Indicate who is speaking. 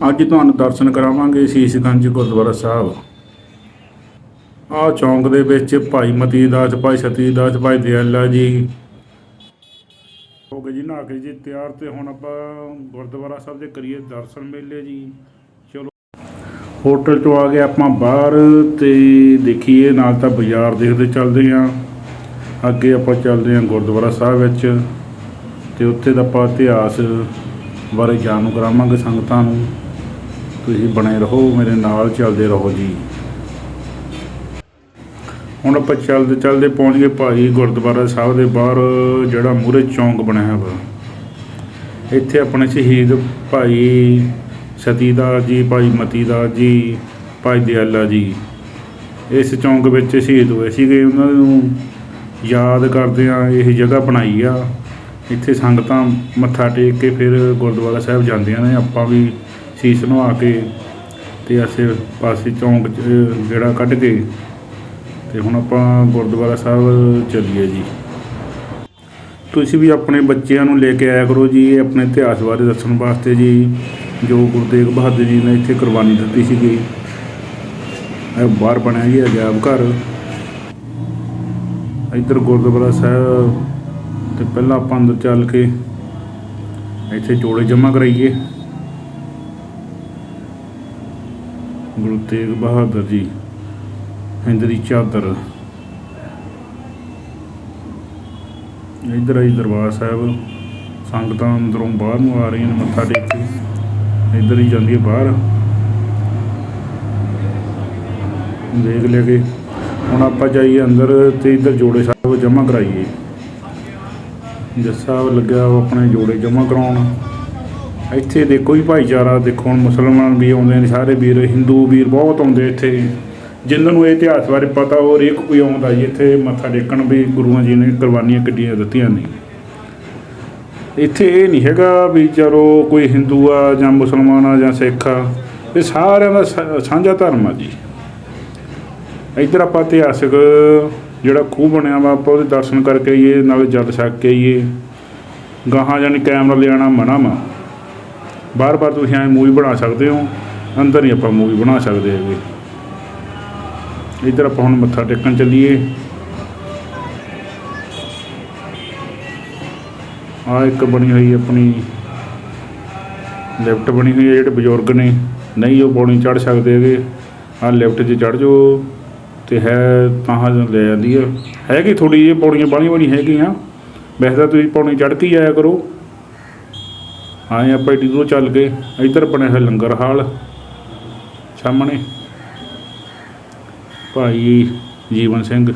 Speaker 1: ਅੱਜ ਤੁਹਾਨੂੰ ਦਰਸ਼ਨ ਕਰਾਵਾਂਗੇ ਸ਼ੀਸ਼ਗੰਜ ਗੁਰਦੁਆਰਾ ਸਾਹਿਬ। ਆਹ ਚੌਂਕ ਦੇ ਵਿੱਚ ਭਾਈ ਮਤੀ ਦਾਸ ਭਾਈ ਸਤੀ ਦਾਸ ਭਾਈ ਦਿਆਲਾ ਜੀ। ਹੋ ਗਏ ਜੀ ਨਾ ਕੇ ਜੀ ਤਿਆਰ ਤੇ ਹੁਣ ਆਪਾਂ ਗੁਰਦੁਆਰਾ ਸਾਹਿਬ ਦੇ ਕਰੀਏ ਦਰਸ਼ਨ ਮੇਲੇ ਜੀ। ਚਲੋ, ਹੋਟਲ ਤੋਂ ਆ ਗਏ ਆਪਾਂ ਬਾਹਰ ਤੇ ਦੇਖੀਏ, ਨਾਲ ਤਾਂ ਬਾਜ਼ਾਰ ਦੇਖਦੇ ਚੱਲਦੇ ਆਂ ਅੱਗੇ ਆਪਾਂ ਚੱਲਦੇ ਆਂ ਗੁਰਦੁਆਰਾ ਸਾਹਿਬ ਵਿੱਚ ਤੇ ਉੱਥੇ ਦਾ ਆਪਾਂ ਇਤਿਹਾਸ ਬਾਰੇ ਜਾਣੂ ਕਰਾਵਾਂਗੇ ਸੰਗਤਾਂ ਨੂੰ। ਤੁਸੀਂ ਬਣੇ ਰਹੋ, ਮੇਰੇ ਨਾਲ ਚੱਲਦੇ ਰਹੋ ਜੀ। ਹੁਣ ਆਪਾਂ ਚੱਲਦੇ ਚੱਲਦੇ ਪਹੁੰਚ ਗਏ ਭਾਈ ਗੁਰਦੁਆਰਾ ਸਾਹਿਬ ਦੇ ਬਾਹਰ, ਜਿਹੜਾ ਮੂਹਰੇ ਚੌਂਕ ਬਣਿਆ ਵਾ। ਇੱਥੇ ਆਪਣੇ ਸ਼ਹੀਦ ਭਾਈ ਸਤੀਦਾਸ ਜੀ, ਭਾਈ ਮਤੀਦਾਸ ਜੀ, ਭਾਈ ਦਿਆਲਾ ਜੀ। ਇਸ ਚੌਂਕ ਵਿੱਚ ਸ਼ਹੀਦ ਹੋਏ ਸੀਗੇ। ਉਹਨਾਂ ਨੂੰ ਯਾਦ ਕਰਦੇ ਆ ਇਹ ਜਗ੍ਹਾ ਬਣਾਈ ਆ। ਇੱਥੇ ਸੰਗਤਾਂ ਮੱਥਾ ਟੇਕ ਕੇ ਫਿਰ ਗੁਰਦੁਆਰਾ ਸਾਹਿਬ ਜਾਂਦੀਆਂ ਨੇ। ਆਪਾਂ ਵੀ ਸੀਸ ਨਵਾ ਕੇ ਤੇ ਆਸੇ ਪਾਸੇ ਚੌਂਕ 'ਚ ਜਿਹੜਾ ਕੱਢ ਕੇ ਤੇ ਹੁਣ ਆਪਾਂ ਗੁਰਦੁਆਰਾ ਸਾਹਿਬ ਚੱਲੀਏ ਜੀ। ਤੁਸੀਂ ਵੀ ਆਪਣੇ ਬੱਚਿਆਂ ਨੂੰ ਲੈ ਕੇ ਆਇਆ ਕਰੋ ਜੀ ਆਪਣੇ ਇਤਿਹਾਸ ਬਾਰੇ ਦੱਸਣ ਵਾਸਤੇ ਜੀ, ਜੋ ਗੁਰੂ ਤੇਗ ਬਹਾਦਰ ਜੀ ਨੇ ਇੱਥੇ ਕੁਰਬਾਨੀ ਦਿੱਤੀ ਸੀਗੀ। ਇਹ ਬਾਹਰ ਬਣਿਆ ਜੀ ਅਜਾਇਬ ਘਰ। ਇੱਧਰ ਗੁਰਦੁਆਰਾ ਸਾਹਿਬ ਤੇ ਪਹਿਲਾਂ ਆਪਾਂ ਅੰਦਰ ਚੱਲ ਕੇ ਇੱਥੇ ਜੋੜੇ ਜਮ੍ਹਾਂ ਕਰਾਈਏ। ਗੁਰੂ ਤੇਗ ਬਹਾਦਰ ਜੀ ਹਿੰਦਰੀ ਚਾਦਰ। ਇੱਧਰ ਆਈ ਦਰਬਾਰ ਸਾਹਿਬ, ਸੰਗਤਾਂ ਅੰਦਰੋਂ ਬਾਹਰ ਨੂੰ ਆ ਰਹੀਆਂ ਨੇ ਮੱਥਾ ਟੇਕ ਕੇ। ਇੱਧਰ ਹੀ ਜਾਂਦੀ ਹੈ ਬਾਹਰ। ਦੇਖ ਲਿਆ ਕਿ, ਹੁਣ ਆਪਾਂ ਜਾਈਏ ਅੰਦਰ ਤੇ ਇੱਧਰ ਜੋੜੇ ਸਾਹਿਬ ਜਮ੍ਹਾਂ ਕਰਾਈਏ। ਜੱਜ ਲੱਗਿਆ ਉਹ ਆਪਣੇ ਜੋੜੇ ਜਮ੍ਹਾਂ ਕਰਾਉਣ। ਇੱਥੇ ਦੇਖੋ ਹੀ ਭਾਈਚਾਰਾ ਦੇਖੋ, ਹੁਣ ਮੁਸਲਮਾਨ ਵੀ ਆਉਂਦੇ ਨੇ, ਸਾਰੇ ਵੀਰ, ਹਿੰਦੂ ਵੀਰ ਬਹੁਤ ਆਉਂਦੇ ਇੱਥੇ। ਜਿਨ੍ਹਾਂ ਨੂੰ ਇਹ ਇਤਿਹਾਸ ਬਾਰੇ ਪਤਾ, ਉਹ ਹਰੇਕ ਕੋਈ ਆਉਂਦਾ ਜੀ, ਇੱਥੇ ਮੱਥਾ ਟੇਕਣ ਵੀ ਗੁਰੂਆਂ ਜੀ ਨੇ ਕੁਰਬਾਨੀਆਂ ਕੱਢੀਆਂ ਦਿੱਤੀਆਂ ਨੇ। ਇੱਥੇ ਇਹ ਨਹੀਂ ਹੈਗਾ ਵੀ ਚਲੋ ਕੋਈ ਹਿੰਦੂ ਆ ਜਾਂ ਮੁਸਲਮਾਨ ਆ ਜਾਂ ਸਿੱਖ ਆ, ਇਹ ਸਾਰਿਆਂ ਦਾ ਸਾਂਝਾ ਧਰਮ ਆ ਜੀ। ਇੱਧਰ ਆਪਾਂ ਇਤਿਹਾਸਕ ਜਿਹੜਾ ਖੂਹ ਬਣਿਆ ਵਾ, ਆਪਾਂ ਉਹਦੇ ਦਰਸ਼ਨ ਕਰਕੇ ਆਈਏ, ਨਾਲੇ ਜਲ ਛਕ ਕੇ ਆਈਏ। ਗਾਹਾਂ ਜਾਨੀ ਕੈਮਰਾ ਲਿਆਣਾ ਮਨਾ ਵਾ। ਬਾਰ-ਬਾਰ ਤੁਸੀਂ ਐਂ ਮੂਵੀ ਬਣਾ ਸਕਦੇ ਹੋ, ਅੰਦਰ ਹੀ ਆਪਾਂ ਮੂਵੀ ਬਣਾ ਸਕਦੇ ਹੈਗੇ ਇੱਧਰ ਆਪਾਂ ਹੁਣ ਮੱਥਾ ਟੇਕਣ ਚੱਲੀਏ। ਆ ਇੱਕ ਬਣੀ ਹੋਈ ਆਪਣੀ ਲਿਫਟ ਬਣੀ ਹੋਈ ਹੈ, ਜਿਹੜੇ ਬਜ਼ੁਰਗ ਨੇ। ਨਹੀਂ, ਉਹ ਪੌੜੀ ਚੜ ਸਕਦੇ ਹੈਗੇ। ਆ ਲਿਫਟ 'ਚ ਚੜ ਜਾਓ। ਤੇ ਹੈ ਤਾਂ ਲੈ ਜਾਂਦੀ ਹੈ ਹੈਗੀ ਥੋੜੀ ਜਿਹੀ ਪੌੜੀਆਂ ਬਾਹਲੀਆਂ ਬਣੀ ਹੈਗੀਆਂ। ਵੈਸੇ ਤਾਂ ਤੁਸੀਂ ਪੌੜੀ ਚੜ ਕੇ ਹੀ ਆਇਆ ਕਰੋ। ਆਏ ਆਪਾਂ ਏਡੀ ਦੂਰੋਂ ਚੱਲ ਕੇ ਇੱਧਰ ਬਣਿਆ ਹੋਇਆ ਲੰਗਰ ਹਾਲ, ਸਾਹਮਣੇ। ਭਾਈ ਜੀਵਨ ਸਿੰਘ।